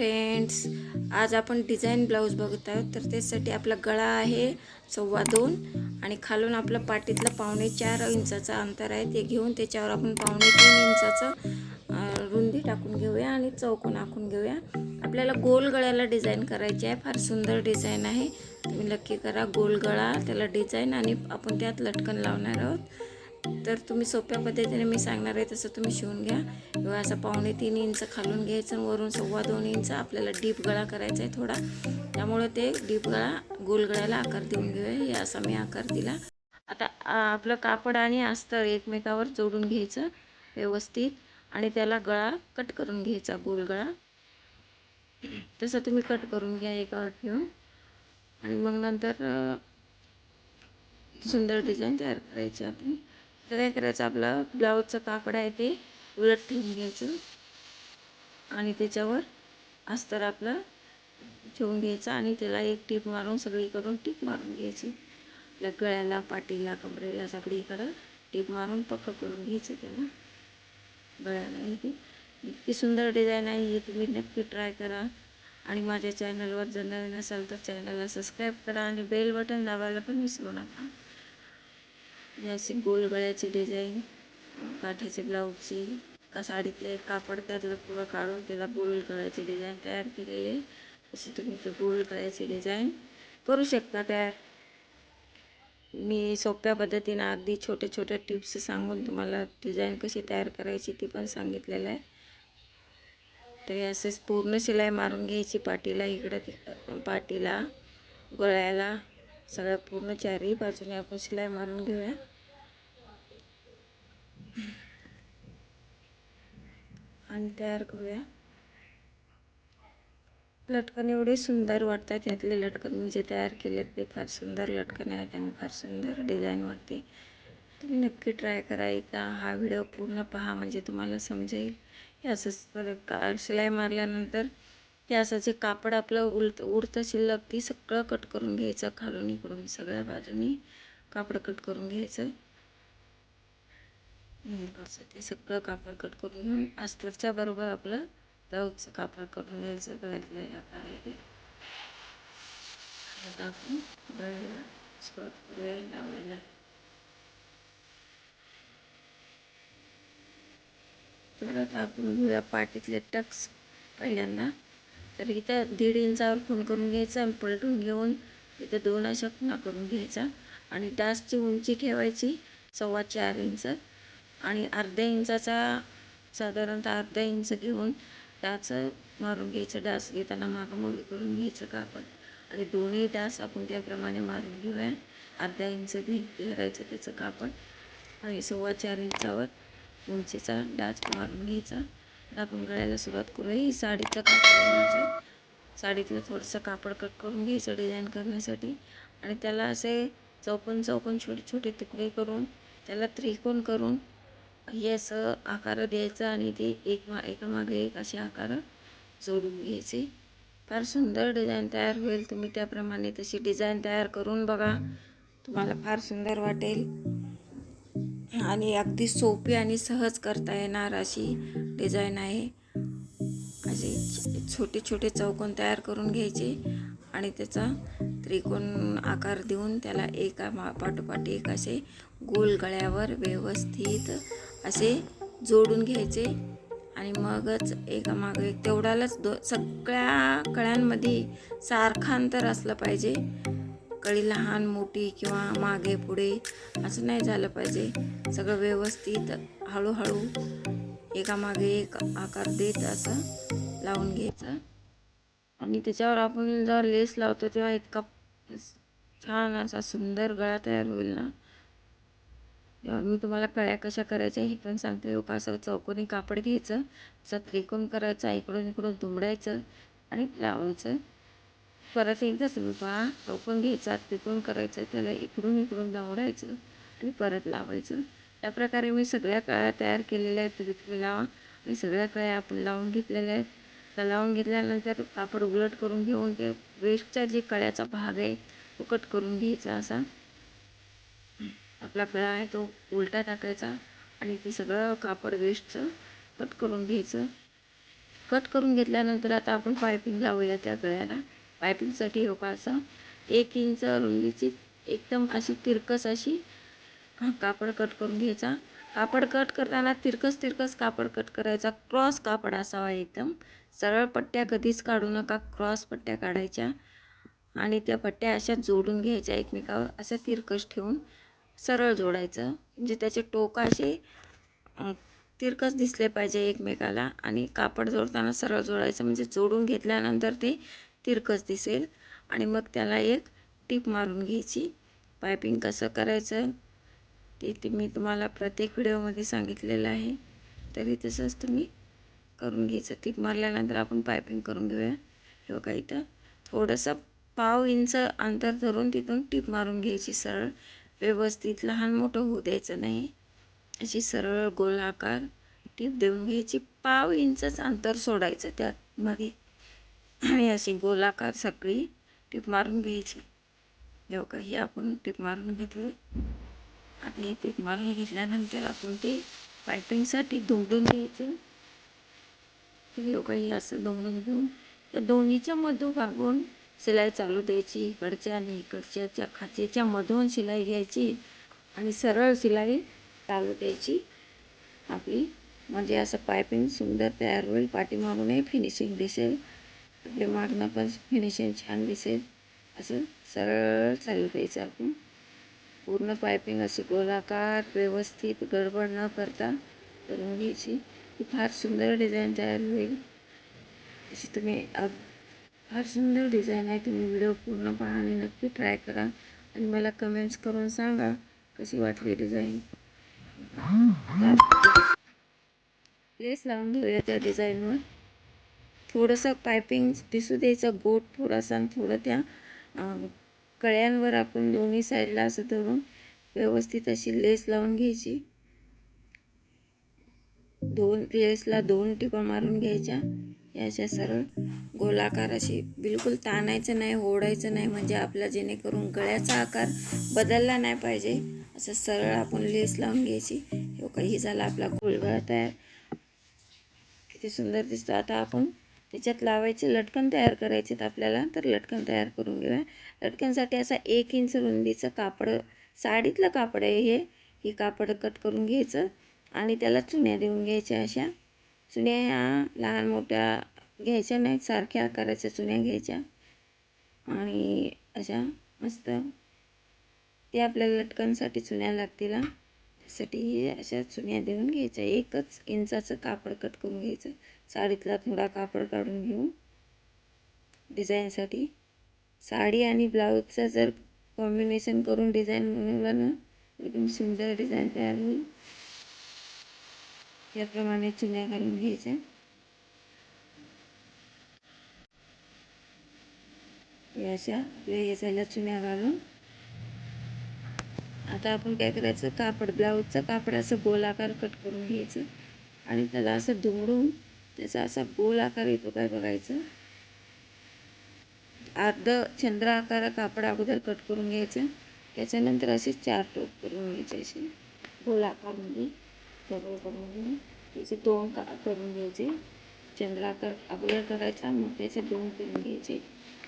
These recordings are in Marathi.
फ्रेंड्स आज आपण डिझाईन ब्लाऊज बघत आहोत. तर त्यासाठी आपला गळा आहे सव्वा दोन आणि खालून आपलं पाटीतलं पावणे चार इंचाचं अंतर आहे. ते घेऊन त्याच्यावर आपण पावणे तीन इंचाचं रुंदी टाकून घेऊया आणि चौकोन आखून घेऊया. आपल्याला गोल गळ्याला डिझाईन करायची आहे. फार सुंदर डिझाईन आहे. तुम्ही नक्की करा. गोल गळा त्याला डिझाईन आणि आपण त्यात लटकन लावणार आहोत. तर तुम्ही सोप्या पद्धतीने मी सांगणार आहे तसं तुम्ही शिवून घ्या. किंवा असं पावणे तीन इंच खालून घ्यायचं आणि वरून सव्वा दोन इंच आपल्याला डीप गळा करायचा आहे थोडा. त्यामुळे ते डीप गळा गोल गळ्याला आकार देऊन घेऊया. हे असा मी आकार दिला. आता आपलं कापड आणि अस्तर एकमेकावर जोडून घ्यायचं व्यवस्थित. आणि त्याला गळा कट करून घ्यायचा गोल गळा. तसं तुम्ही कट करून घ्या एकावर ठेवून आणि मग नंतर सुंदर डिझाईन तयार करायची आपण तर काय करायचं आपलं ब्लाऊजचं कापड आहे ते उलट ठेवून घ्यायचं आणि त्याच्यावर अस्तर आपलं ठेवून घ्यायचं आणि त्याला एक टीप मारून सगळीकडून टीप मारून घ्यायची. आपल्या गळ्याला पाठीला कमरेला सगळीकडं टीप मारून पक्कं करून घ्यायचं त्याला. गळ्याला इथे इतकी सुंदर डिझाईन आहे ही तुम्ही नक्की ट्राय करा. आणि माझ्या चॅनलवर जर नवीन असाल तर चॅनलला सबस्क्राईब करा आणि बेल बटन दाबायला पण विसरू नका. ही अशी गोल गळ्याची डिझाईन काठाचे ब्लाऊजची का साडीतले कापड त्यातलं पुरं काढून त्याला गोल गळ्याची डिझाईन तयार केलेली आहे. अशी तुम्ही ते गोल गळ्याची डिझाईन करू शकता तयार मी सोप्या पद्धतीनं अगदी छोटे छोटे टिप्स सांगून तुम्हाला डिझाईन कशी तयार करायची ती पण सांगितलेलं आहे. तर असेच पूर्ण शिलाई मारून घ्यायची पाठीला इकडं तिकडं पाठीला गळ्याला. सगळ्या पूर्ण चारही बाजूने आपण शिलाई मारून घेऊया. आणि तयार करूया. लटकन एवढे सुंदर वाटतात. यातले लटकन मी जे तयार केले ते फार सुंदर लटकन आहेत आणि फार सुंदर डिझाईन वाटते तुम्ही नक्की ट्राय करा. एकदा हा व्हिडिओ पूर्ण पहा. म्हणजे तुम्हाला समजेल. हे असंच का शिलाई मारल्यानंतर हे असं जे कापड आपलं उलत उडतं शिल्लक ती सगळं कट करून घ्यायचं. खालून इकडून सगळ्या बाजूनी कापड कट करून घ्यायचं. असं ते सगळं कापड कट करून घेऊन अस्तरच्या बरोबर आपलं ब्लाऊजचं कापड करून घ्यायचं गळ्यातलं या आहे आता गळ्याला सुरुवात लावायला. परत आपण घेऊया पाठीतले टक्स पहिल्यांदा. तर इथं दीड इंचावर फोन करून घ्यायचा आणि पलटून घेऊन इथं दोन अशा खुणा करून घ्यायचा. आणि डासची उंची ठेवायची सव्वा चार इंच. आणि अर्ध्या इंचाचा साधारणतः अर्धा इंच घेऊन डाचं मारून घ्यायचं डास घेताना मागं करून घ्यायचं कापड. आणि दोन्ही डास आपण त्याप्रमाणे मारून घेऊया. अर्धा इंच घे धरायचं त्याचं कापड. आणि सव्वा चार इंचावर उंचीचा डाच मारून घ्यायचा. आपण गळ्याला सुरुवात करूया. ही साडीचं कापड साडीतलं थोडंसं कापड कट करून घ्यायचं डिझाईन करण्यासाठी. आणि त्याला असे चौकोन चौकोन छोटे छोटे तुकडे करून त्याला त्रिकोण करून हे असं आकार द्यायचं आणि ते एक मा एकामागे एक असे आकार जोडून घ्यायचे. फार सुंदर डिझाईन तयार होईल. तुम्ही त्याप्रमाणे तशी डिझाईन तयार करून बघा. तुम्हाला फार सुंदर वाटेल. आणि अगदी सोपी आणि सहज करता येणार अशी डिझाईन आहे. असे छोटे छोटे चौकोन तयार करून घ्यायचे आणि त्याचा त्रिकोण आकार देऊन त्याला एका मा पाठोपाठ एक असे गोल गळ्यावर व्यवस्थित असे जोडून घ्यायचे. आणि मगच एकामागं एक तेवढ्यालाच दो सगळ्या कळ्यांमध्ये सारखा अंतर असलं पाहिजे. कळी लहान मोठी किंवा मागे पुढे असं नाही झालं पाहिजे. सगळं व्यवस्थित हळूहळू एकामागे एक आकार देत असं लावून घ्यायचं. आणि त्याच्यावर आपण जेव्हा लेस लावतो तेव्हा इतका छान असा सुंदर गळा तयार होईल ना. मी तुम्हाला कळ्या कशा करायच्या हे पण सांगते. हो का असं चौकोनी कापड घ्यायचं असं त्रिकोण करायचा इकडून इकडून दुमडायचं आणि लावायचं. परत एकदा तुम्ही पहा चौकोन घ्यायचा त्रिकोण करायचं त्याला इकडून इकडून लावडायचं आणि परत लावायचं. या प्रकारे मी सगळ्या कळ्या तयार केलेल्या आहेत तिथे लावा. आणि सगळ्या कळ्या आपण लावून घेतलेल्या आहेत. त्या लावून घेतल्यानंतर कापड उलट करून घेऊन ते वेस्टचा जे कळ्याचा भाग आहे तो कट करून घ्यायचा असा. आपला गळा आहे तो उलटा टाकायचा आणि ते सगळं कापड वेस्टचं कट करून घ्यायचं. कट करून घेतल्यानंतर आता आपण पायपिंग लावूया त्या गळ्याला. पायपिंगसाठी हो का असं एक इंच रुंदीची एकदम अशी तिरकस अशी कापड कट करून घ्यायचा. कापड कट करताना तिरकस तिरकस कापड कट करायचा. क्रॉस कापड असावा एकदम. सरळ पट्ट्या कधीच काढू नका. क्रॉस पट्ट्या काढायच्या आणि त्या पट्ट्या अशा जोडून घ्यायच्या एकमेकावर. असं तिरकस ठेवून सरळ जोडायचं. म्हणजे त्याचे टोक असे तिरकस दिसले पाहिजे एकमेकाला आणि कापड जोडताना सरळ जोडायचं. म्हणजे जोडून घेतल्यानंतर ते तिरकस दिसेल आणि मग त्याला एक टीप मारून घ्यायची. पायपिंग कसं करायचं ते ते मी तुम्हाला प्रत्येक व्हिडिओमध्ये सांगितलेलं आहे. तरी तसंच तुम्ही करून घ्यायचं. टीप मारल्यानंतर आपण पायपिंग करून घेऊया. हे बघा इथं थोडंसं पाव इंच अंतर धरून तिथून टीप मारून घ्यायची सरळ. व्यवस्थित लहान मोठं होऊ द्यायचं नाही. अशी सरळ गोलाकार टीप देऊन घ्यायची. पाव इंचच अंतर सोडायचं त्यामध्ये आणि अशी गोलाकार सगळी टीप मारून घ्यायची. जेव्हा काही आपण टीप मारून घेतली. आणि टीप मारून घेतल्यानंतर आपण ते पायपिंगसाठी दुमडून घ्यायचं. हे काही असं दुमडून घेऊन त्या दोन्हीच्या मधोभागून शिलाई चालू द्यायची इकडच्या आणि इकडच्याच्या खाचेच्यामधून खाचेच्या मधून शिलाई घ्यायची आणि सरळ शिलाई चालू द्यायची. आपली म्हणजे असं पायपिंग सुंदर तयार होईल पाठीमागूनही फिनिशिंग दिसेल आपले मागणं पण फिनिशिंग छान दिसेल. असं सरळ चालू द्यायचं आपण. पूर्ण पायपिंग अशी गोलाकार व्यवस्थित गडबड न करता करून घ्यायची. ही फार सुंदर डिझाईन तयार होईल. अशी तुम्ही अग फार सुंदर डिझाईन आहे तुम्ही व्हिडिओ पूर्ण पहा आणि नक्की ट्राय करा. आणि मला कमेंट्स करून सांगा कशी वाटली डिझाईन लेस लावून घेऊया त्या डिझाईनवर थोडंसं पायपिंग दिसू द्यायचं गोट थोडासा आणि थोडं त्या कळ्यांवर आपण दोन्ही साईडला असं धरून व्यवस्थित अशी लेस लावून घ्यायची. दोन लेसला दोन टिपा मारून घ्यायच्या. अशा सरळ गोलाकार अशी बिलकुल ताणायचं नाही ओढायचं नाही म्हणजे आपला जेणेकरून गळ्याचा आकार बदलला नाही पाहिजे. असं सरळ आपण लेस लावून घ्यायची. हो काही झाला आपला गोलगळा तयार. किती सुंदर दिसतं. आता आपण त्याच्यात लावायचे लटकन तयार करायचे आपल्याला तर लटकन तयार करून घेऊया. लटकनसाठी असा एक इंच रुंदीचं कापड साडीतलं कापड आहे हे. ही कापड कट करून घ्यायचं आणि त्याला चुन्या देऊन घ्यायच्या अशा. चुन्या ह्या लहान मोठ्या घ्यायच्या नाही सारख्या आकाराच्या चुन्या घ्यायच्या. आणि अशा मस्त. ते आपल्याला लटकनसाठी चुन्या लागतील त्यासाठी अशा चुन्या देऊन घ्यायच्या. एकच इंचाचं कापड कट करून घ्यायचं. साडीतला थोडा कापड काढून घेऊन डिझाईनसाठी. साडी आणि ब्लाऊजचं जर कॉम्बिनेशन करून डिझाईन बनवलं ना एकदम सुंदर डिझाईन तयार होईल. याप्रमाणे चुन्या घालून घ्यायच्या. या अशा वेगळ्या झाल्या चुन्या घालून. आता आपण काय करायचं कापड ब्लाऊजचं कापड असं गोलाकार कट करून घ्यायचं आणि त्याला असं दुमडून त्याचा असा गोल आकार येतो काय बघायचं. अर्ध चंद्र आकार कापड अगोदर कट करून घ्यायचं. त्याच्यानंतर असे चार टोक करून घ्यायचे असे. गोल आकारमध्ये सगळं करून घेऊन त्याचे दोन का करून घ्यायचे. चंद्राकार अगोदर करायचा मग त्याचे दोन करून घ्यायचे.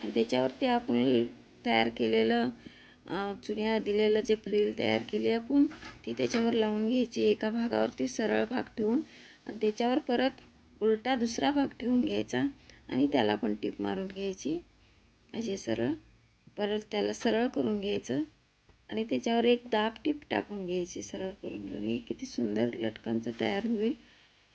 आणि त्याच्यावरती आपण तयार केलेलं चुन्या दिलेलं जे फ्रिल तयार केली आपण ती त्याच्यावर लावून घ्यायची. एका भागावरती सरळ भाग ठेवून आणि त्याच्यावर परत उलटा दुसरा भाग ठेवून घ्यायचा आणि त्याला पण टीप मारून घ्यायची. असे सरळ परत त्याला सरळ करून घ्यायचं. आणि त्याच्यावर एक दाब टीप टाकून घ्यायची सरळ करून. घेऊन किती सुंदर लटकनचं तयार होईल.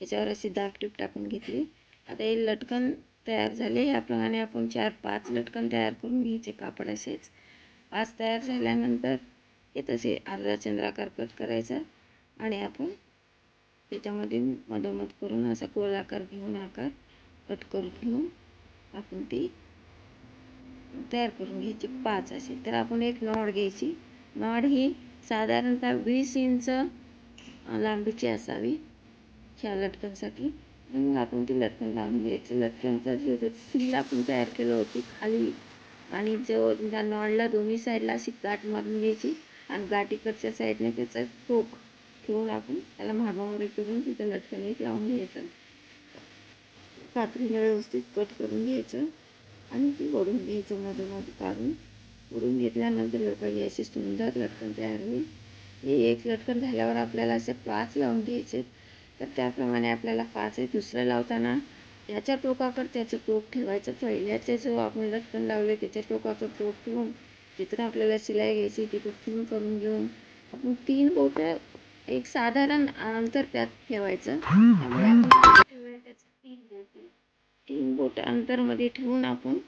याच्यावर अशी दाब टीप टाकून घेतली. आता हे लटकन तयार झाले. याप्रमाणे आपण चार पाच लटकन तयार करून घ्यायचे कापड असेच. पाच तयार झाल्यानंतर हे तसे अर्धा चंद्राकार कट करायचा. आणि आपण त्याच्यामध्ये मधोमध करून असा गोलाकार घेऊन आकार कट करून घेऊन आपण ती तयार करून घ्यायची. पाच असे. तर आपण एक नॉड घ्यायची. नॉड ही साधारणतः वीस इंच लांबीची असावी. ह्या लटकनसाठी. मग आपण ती लटकन लावून घ्यायची. लटकनचा जो आपण तयार केलं होती खाली. आणि जो त्या नॉडला दोन्ही साईडला अशी गाठ मारून घ्यायची. आणि गाठीकडच्या साईडने त्याचा टोक ठेवून आपण त्याला मागावर करून तिथं लटकन एक लावून घ्यायचं. कात्रीने व्यवस्थित कट करून घ्यायचं. आणि ती ओढून घ्यायचं मधोमध काढून. उडून घेतल्यानंतर बघा अशी सुंदर लटकन तयार होईल हे एक लटकन झाल्यावर आपल्याला असे पाच लावून घ्यायचे तर त्याप्रमाणे आपल्याला पाच हे दुसरं लावताना याच्या टोकाकडे त्याचं टोक ठेवायचं. पहिल्याचे जो आपण लटकन लावले त्याच्या टोकाचं टोक ठेवून जिथं आपल्याला शिलाई घ्यायची तिथं तीन करून घेऊन आपण तीन बोटं एक साधारण अंतर त्यात ठेवायचं. त्यामुळे आपण त्याचं तीन बोट. तीन बोट अंतरमध्ये ठेवून आपण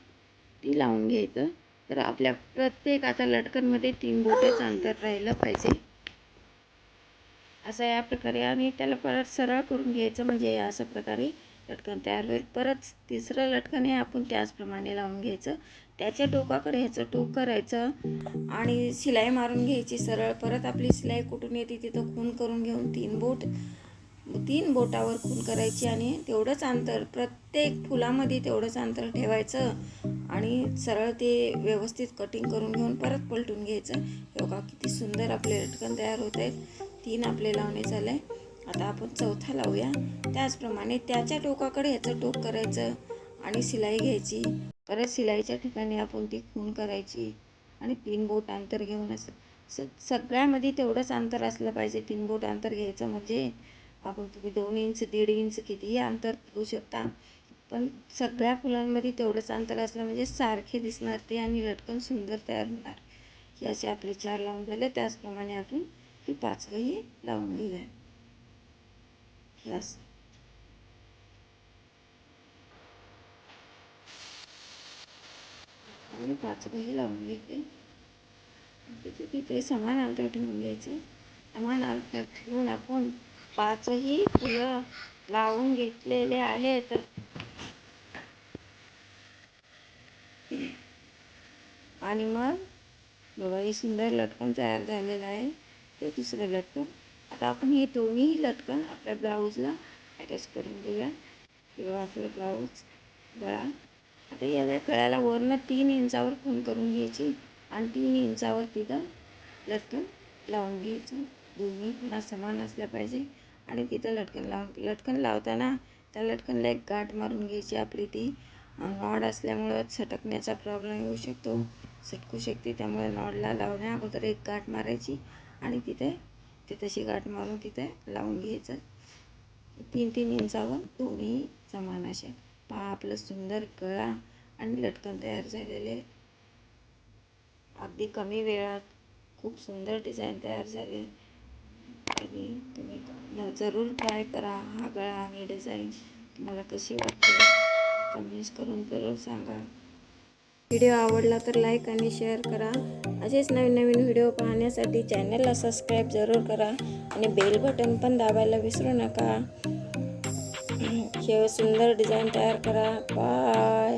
ती लावून घ्यायचं. तर आपल्या प्रत्येक आता लटकनमध्ये तीन बोटाचं अंतर राहिलं पाहिजे. असं या प्रकारे आणि त्याला परत सरळ करून घ्यायचं म्हणजे अशा प्रकारे लटकन तयार होईल. परत तिसरं लटकन हे आपण त्याचप्रमाणे लावून घ्यायचं. त्याच्या टोकाकडे ह्याचं टोक करायचं आणि शिलाई मारून घ्यायची सरळ. परत आपली शिलाई कुठून येते तिथं खून करून घेऊन तीन बोट तीन बोटावर खून करायची आणि तेवढंच अंतर प्रत्येक फुलामध्ये तेवढंच अंतर ठेवायचं आणि सरळ ते व्यवस्थित कटिंग करून घेऊन परत पलटून घ्यायचं. हे बघा किती सुंदर आपले लटकन तयार होत आहेत. तीन आपले लावणे झाले. आता आपण चौथा लावूया. त्याचप्रमाणे त्याच्या टोकाकडे ह्याचं टोक करायचं आणि शिलाई घ्यायची. परत शिलाईच्या ठिकाणी आपण ती खून करायची आणि तीन बोट अंतर घेऊन असं स सगळ्यामध्ये तेवढंच अंतर असलं पाहिजे. तीन बोट अंतर घ्यायचं म्हणजे आपण तुम्ही दोन इंच दीड इंच कितीही अंतर ठेवू शकता. पण सगळ्या फुलांमध्ये तेवढंच अंतर असलं म्हणजे सारखे दिसणार ते आणि लटकन सुंदर तयार होणार. हे असे आपले चार लावून झाले. त्याचप्रमाणे आपण ही पाचवंही लावून घेऊया. बस आणि पाचवंही लावून घेते. म्हणजे तिथे समान अंतर ठेवून घ्यायचे. समान अंतर ठेवून आपण पाचही फुलं लावून घेतलेले आहेत. आणि मग बघा हे सुंदर लटकन तयार झालेलं आहे. ते दुसरं लटकन. आता आपण हे दोन्ही लटकन आपल्या ब्लाऊजला अटॅच करून देऊया किंवा आपलं ब्लाऊज गळा आता या गळ्याला वरनं तीन इंचावर खून करून घ्यायची आणि तीन इंचावर तिथं लटकन लावून घ्यायचं. दोन्ही पुन्हा समान असल्या पाहिजे. आणि तिथं लटकन लावून लटकन लावताना त्या लटकनला एक गाठ मारून घ्यायची आपली ती. नॉड असल्यामुळं सटकण्याचा प्रॉब्लेम येऊ शकतो सटकू शकते. त्यामुळे नॉडला लावण्या अगोदर एक गाठ मारायची आणि तिथे ते तशी गाठ मारून तिथे लावून घ्यायचं. तीन तीन इंचावर दोन्ही समान असे पहा आपलं सुंदर गळा आणि लटकन तयार झालेले. अगदी कमी वेळात खूप सुंदर डिझाईन तयार झाले. आणि जरूर ट्राय करा हा गळा आणि डिझाईन तुम्हाला कशी वाटते कमेंट्स करून जरूर सांगा. व्हिडिओ आवडला तर लाईक आणि शेअर करा. असेच नवीन नवीन व्हिडिओ पाहण्यासाठी चॅनलला सबस्क्राईब जरूर करा आणि बेल बटन पण दाबायला विसरू नका. हे सुंदर डिझाईन तयार करा. बाय